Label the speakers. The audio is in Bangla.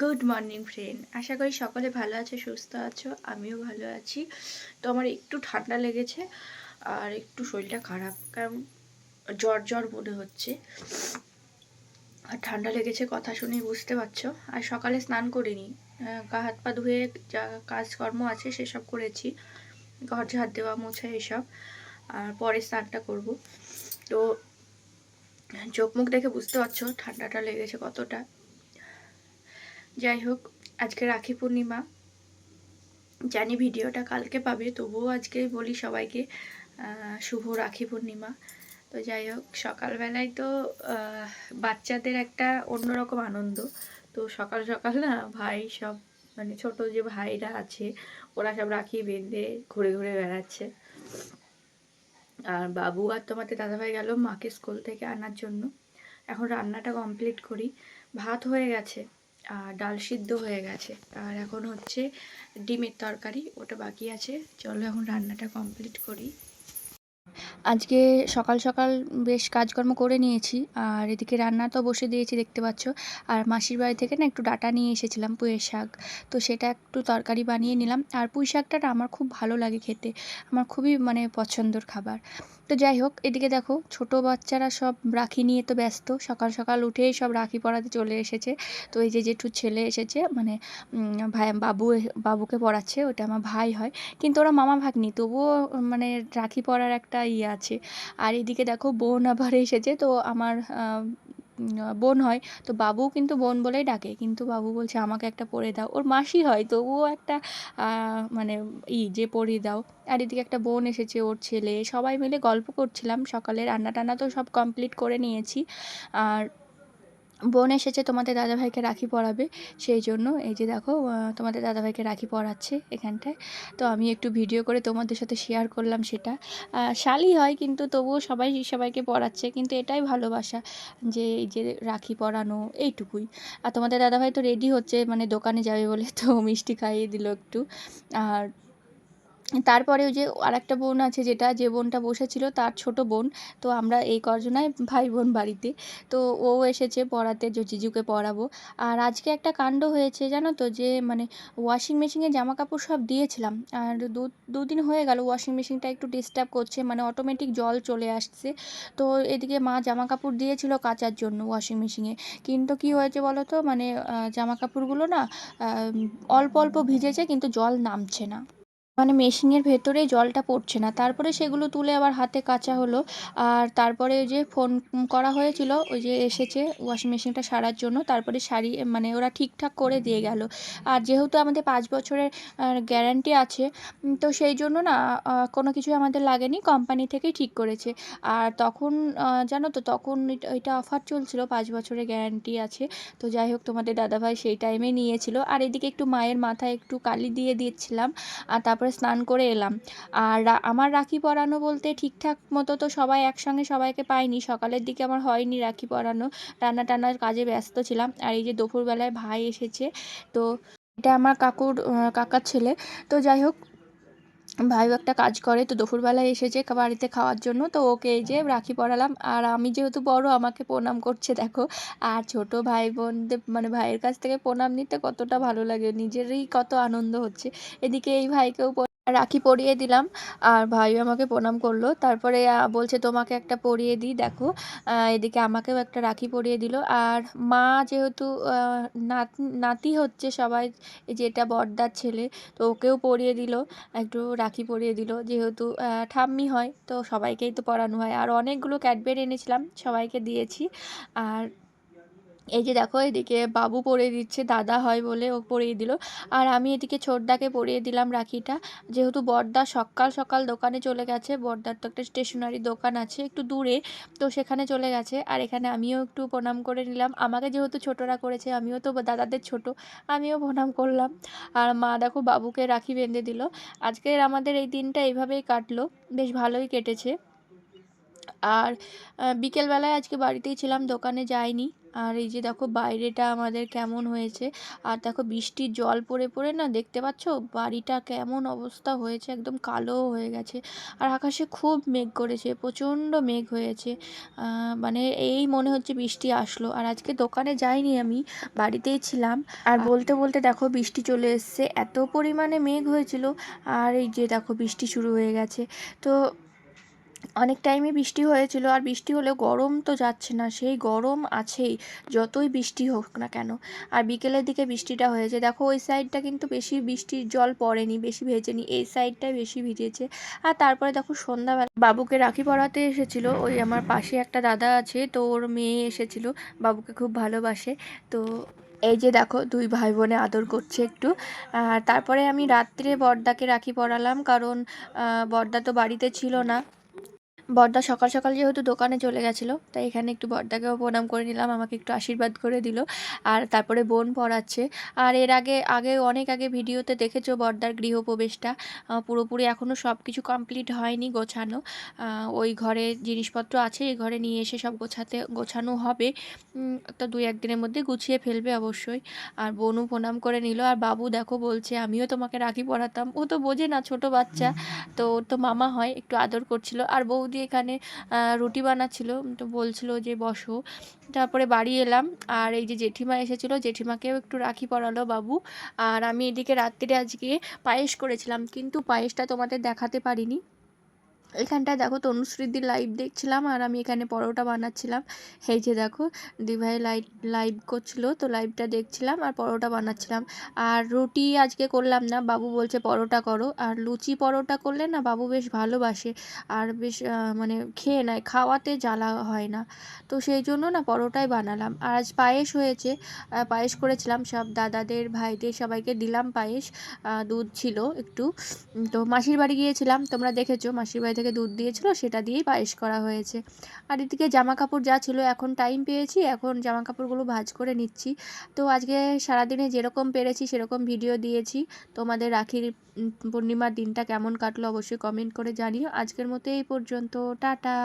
Speaker 1: গুড মর্নিং ফ্রেন্ড আশা করি সকলে ভালো আছো, সুস্থ আছো, আমিও ভালো আছি। তো আমার একটু ঠান্ডা লেগেছে আর একটু শরীরটা খারাপ, কারণ জ্বর জ্বর মনে হচ্ছে। আর ঠান্ডা লেগেছে কথা শুনেই বুঝতে পারছ। আর সকালে স্নান করিনি। গা হাত পা ধুয়ে যা কাজকর্ম আছে সেসব করেছি। ঘর ঝাড় দেওয়া, মোছা এসব। আর পরে স্নানটা করব। তো চোখ মুখ দেখে বুঝতে পারছ ঠান্ডাটা লেগেছে কতটা। যাই হোক আজকে রাখি পূর্ণিমা। জানি ভিডিওটা কালকে পাবে, তবুও আজকে বলি সবাইকে শুভ রাখি পূর্ণিমা। তো যাই হোক সকালবেলায় তো বাচ্চাদের একটা অন্যরকম আনন্দ। তো সকাল সকাল না, ভাই সব মানে ছোট যে ভাইরা আছে, ওরা সব রাখি বেঁধে ঘুরে ঘুরে বেড়াচ্ছে। আর বাবু আর তোমাদের দাদাভাই গেল মাকে স্কুল থেকে আনার জন্য। এখন রান্নাটা কমপ্লিট করি। ভাত হয়ে গেছে। ডাল সিদ্ধ হয়ে গেছে। আর এখন হচ্ছে ডিমের তরকারি, ওটা বাকি আছে। চলো এখন রান্নাটা কমপ্লিট করি। আজকে সকাল সকাল বেশ কাজকর্ম করে নিয়েছি। আর এদিকে রান্না তো বসে দিয়েছি দেখতে পাচ্ছ। আর মাসির বাড়ি থেকে না একটু ডাটা নিয়ে এসেছিলাম পুঁয়ের শাক। তো সেটা একটু তরকারি বানিয়ে নিলাম। আর পুঁই শাকটা আমার খুব ভালো লাগে খেতে। আমার খুবই মানে পছন্দর খাবার। তো যাই হোক, এদিকে দেখো ছোট বাচ্চারা সব রাখি নিয়ে তো ব্যস্ত। সকাল সকাল উঠেই সব রাখি পড়াতে চলে এসেছে। তো এই যে জেঠুর ছেলে এসেছে মানে ভাই, বাবু বাবুকে পড়াচ্ছে, ওটা আমার ভাই হয়। কিন্তু ওরা মামা ভাগ্নি, তবুও মানে রাখি পরার একটা ইয়ে আছে। আর এদিকে দেখো বোন আবার এসেছে, তো আমার বোন হয়, তো বাবু কিন্তু বোন বলেই ডাকে। কিন্তু বাবু বলছে, আমাকে একটা পরে দাও। ওর মাসি হয়, তো ও একটা মানে ই যে পরিয়ে দাও। আর এদিকে একটা বোন এসেছে, ওর ছেলে। সবাই মিলে গল্প করছিলাম। সকালে রান্না টান্না তো সব কমপ্লিট করে নিয়েছি। আর বোন এসেছে তোমাদের দাদাভাইকে রাখি পরাবে, সেই জন্য এই যে দেখো তোমাদের দাদাভাইকে রাখি পরাচ্ছে এখানটায়। তো আমি একটু ভিডিও করে তোমাদের সাথে শেয়ার করলাম সেটা। শালি হয় কিন্তু তবুও সবাই সবাইকে পড়াচ্ছে কিন্তু এটাই ভালোবাসা যে এই যে রাখি পরানো, এইটুকুই। আর তোমাদের দাদাভাই তো রেডি হচ্ছে মানে দোকানে যাবে বলে তো মিষ্টি খাইয়ে দিল একটু। আর তারপরে ওই যে আরেকটা বোন আছে যেটা, যে বোনটা বসেছিল তার ছোট বোন, তো আমরা এই কজনায় ভাই বোন বাড়িতে। তো ও এসেছে পড়াতে, যে জিজুকে পড়াবো। আর আজকে একটা কাণ্ড হয়েছে জানো তো, যে মানে ওয়াশিং মেশিনে জামা কাপড় সব দিয়েছিলাম। আর দু, দুদিন হয়ে গেল ওয়াশিং মেশিনটা একটু ডিস্টার্ব করছে মানে অটোমেটিক জল চলে আসছে। তো এদিকে মা জামা কাপড় দিয়েছিল কাচার জন্য ওয়াশিং মেশিনে কিন্তু কি হয়েছে বলো তো মানে জামা কাপড়গুলো না অল্প অল্প ভিজেছে, কিন্তু জল নামছে না। মানে মেশিনের ভেতরেই জলটা পড়ছে না। তারপরে সেগুলো তুলে আবার হাতে কাচা হলো। আর তারপরে যে ফোন করা হয়েছিল, ওই যে এসেছে ওয়াশিং মেশিনটা সারার জন্য। তারপরে সারি মানে ওরা ঠিকঠাক করে দিয়ে গেল। আর যেহেতু আমাদের পাঁচ বছরের গ্যারান্টি আছে তো সেই জন্য না কোনো কিছু আমাদের লাগেনি। কোম্পানি থেকেই ঠিক করেছে। আর তখন জানো তো, তখন এটা- অফার চলছিল, পাঁচ বছরের গ্যারান্টি আছে। তো যাই হোক, তোমাদের দাদাভাই সেই টাইমে নিয়েছিল। আর এদিকে একটু মায়ের মাথায় একটু কালি দিয়ে দিচ্ছিলাম আর তারপরে স্নান করে এলাম। আর আমার রাখি পরানো বলতে ঠিকঠাক মতো তো সবাই একসঙ্গে সবাইকে পাইনি। সকালের দিকে আমার হয়নি রাখি পরানো। রান্না টান্নার কাজে ব্যস্ত ছিলাম। আর এই যে দুপুরবেলায় ভাই এসেছে, তো এটা আমার কাকুর কাকার ছেলে। তো যাই হোক ভাইও একটা কাজ করে, তো দুপুরবেলায় এসেছে বাড়িতে খাওয়ার জন্য, তো ওকে এই যে রাখি পড়ালাম আর আমি যেহেতু বড়, আমাকে প্রণাম করছে, দেখো। আর ছোট ভাই বোনদের মানে ভাইয়ের কাছ থেকে প্রণাম নিতে কতটা ভালো লাগে, নিজেরই কত আনন্দ হচ্ছে। এদিকে এই ভাইকেও রাখি পরিয়ে দিলাম। আর ভাইও আমাকে প্রণাম করল। তারপরে বলছে, তোমাকে একটা পরিয়ে দিই, দেখো। এদিকে আমাকেও একটা রাখি পরিয়ে দিল। আর মা যেহেতু নাত হচ্ছে সবাই যেটা বড়দার ছেলে, তো ওকেও পরিয়ে দিল, একটু রাখি পরিয়ে দিল। যেহেতু ঠাম্মি হয়, তো সবাইকেই তো পরানো হয়। আর অনেকগুলো ক্যাডবেরি এনেছিলাম, সবাইকে দিয়েছি। আর এই যে দেখো, এদিকে বাবু পরিয়ে দিচ্ছে, দাদা হয় বলে ও পরিয়ে দিল। আর আমি এদিকে ছোটদাকে পরিয়ে দিলাম রাখিটা। যেহেতু বড়দা সকাল সকাল দোকানে চলে গেছে বড়দার তো একটা স্টেশনারি দোকান আছে একটু দূরে, তো সেখানে চলে গেছে। আর এখানে আমিও একটু প্রণাম করে নিলাম। আমাকে যেহেতু ছোটরা করেছে, আমিও তো দাদাদের ছোট, আমিও প্রণাম করলাম। আর মা দেখো বাবুকে রাখি বেঁধে দিল। আজকের আমাদের এই দিনটা এইভাবেই কাটলো। বেশ ভালোই কেটেছে। আর বিকেলবেলায় আজকে বাড়িতেই ছিলাম, দোকানে যাইনি। আর এই যে দেখো বাইরেটা আমাদের কেমন হয়েছে। আর দেখো বৃষ্টির জল পড়ে পড়ে না দেখতে পাচ্ছ? বাড়িটা কেমন অবস্থা হয়েছে, একদম কালো হয়ে গেছে। আর আকাশে খুব মেঘ করেছে, প্রচণ্ড মেঘ হয়েছে। মানে এই মনে হচ্ছে বৃষ্টি আসলো। আর আজকে দোকানে যাইনি আমি, বাড়িতেই ছিলাম। আর বলতে বলতে দেখো বৃষ্টি চলে এসছে, এত পরিমাণে মেঘ হয়েছিল। আর এই যে দেখো বৃষ্টি শুরু হয়ে গেছে। তো অনেক টাইমে বৃষ্টি হয়েছিল আর বৃষ্টি হলে গরম তো যাচ্ছে না, সেই গরম আছেই, যতই বৃষ্টি হোক না কেন। আর বিকেলের দিকে বৃষ্টিটা হয়েছে, দেখো ওই সাইডটা কিন্তু বেশি বৃষ্টির জল পড়েনি, বেশি ভেজেনি, এই সাইডটাই বেশি ভিজেছে। আর তারপরে দেখো সন্ধ্যাবেলা বাবুকে রাখি পরাতে এসেছিল, ওই আমার পাশে একটা দাদা আছে, তো ওর মেয়ে এসেছিল, বাবুকে খুব ভালোবাসে। তো এই যে দেখো দুই ভাই বোনে আদর করছে একটু। আর তারপরে আমি রাত্রে বড়দাকে রাখি পরালাম, কারণ বড়দা তো বাড়িতে ছিল না। বড়দা সকাল সকাল যেহেতু দোকানে চলে গেছিল, তাই এখানে একটু বড়দাকেও প্রণাম করে নিলাম, আমাকে একটু আশীর্বাদ করে দিল, আর তারপরে বোন পড়াচ্ছে। আর এর আগে আগে, অনেক আগে ভিডিওতে দেখেছ বড়দার গৃহপ্রবেশটা পুরোপুরি এখনও সব কিছু কমপ্লিট হয়নি গোছানো। ওই ঘরে জিনিসপত্র আছে, এই ঘরে নিয়ে এসে সব গোছাতে, গোছানো হবে। তো দুই একদিনের মধ্যে গুছিয়ে ফেলবে অবশ্যই। আর বোনও প্রণাম করে নিল, আর বাবু দেখো বলছে, আমিও তোমাকে রাখি পড়াতাম। ও তো বোঝে না, ছোট বাচ্চা। তো তো মামা হয়, একটু আদর করছিল। আর বৌদি এখানে রুটি বানাচ্ছিল, তো বলছিল যে বসো। তারপরে বাড়ি এলাম, আর এই যে জেঠিমা এসেছিল, জেঠিমাকেও একটু রাখি পরালো বাবু। আর আমি এদিকে রাত্রিরে আজকে পায়েস করেছিলাম, কিন্তু পায়েসটা তোমাদের দেখাতে পারিনি। এখানটায় দেখো তনুশ্রীদির লাইভ দেখছিলাম আর আমি এখানে পরোটা বানাচ্ছিলাম। এই যে দেখো, দিভাই লাইভ লাইভ করছিল, তো লাইভটা দেখছিলাম আর পরোটা বানাচ্ছিলাম। আর রুটি আজকে করলাম না, বাবু বলছে পরোটা করো। আর লুচি পরোটা করলে না বাবু বেশ ভালোবাসে আর বেশ মানে খেয়ে নেয়, খাওয়াতে জ্বালা হয় না। তো সেই জন্য না পরোটাই বানালাম। আর আজ পায়েস হয়েছে পায়েস করেছিলাম। সব দাদাদের, ভাইদের সবাইকে দিলাম পায়েস। দুধ ছিল একটু। তো মাসির বাড়ি গিয়েছিলাম, তোমরা দেখেছ মাসির বাড়ি দুধ দিয়েছিল সেটা দিয়েই পায়েস করা হয়েছে। আর এদিকে জামা কাপড় যা ছিল এখন টাইম পেয়েছি, এখন জামা কাপড়গুলো ভাজ করে নিচ্ছি। তো আজকে সারাদিনে যেরকম পেরেছি সেরকম ভিডিও দিয়েছি। তোমাদের রাখির পূর্ণিমার দিনটা কেমন কাটলো অবশ্যই কমেন্ট করে জানিও। আজকের মতো এই পর্যন্ত, টাটা।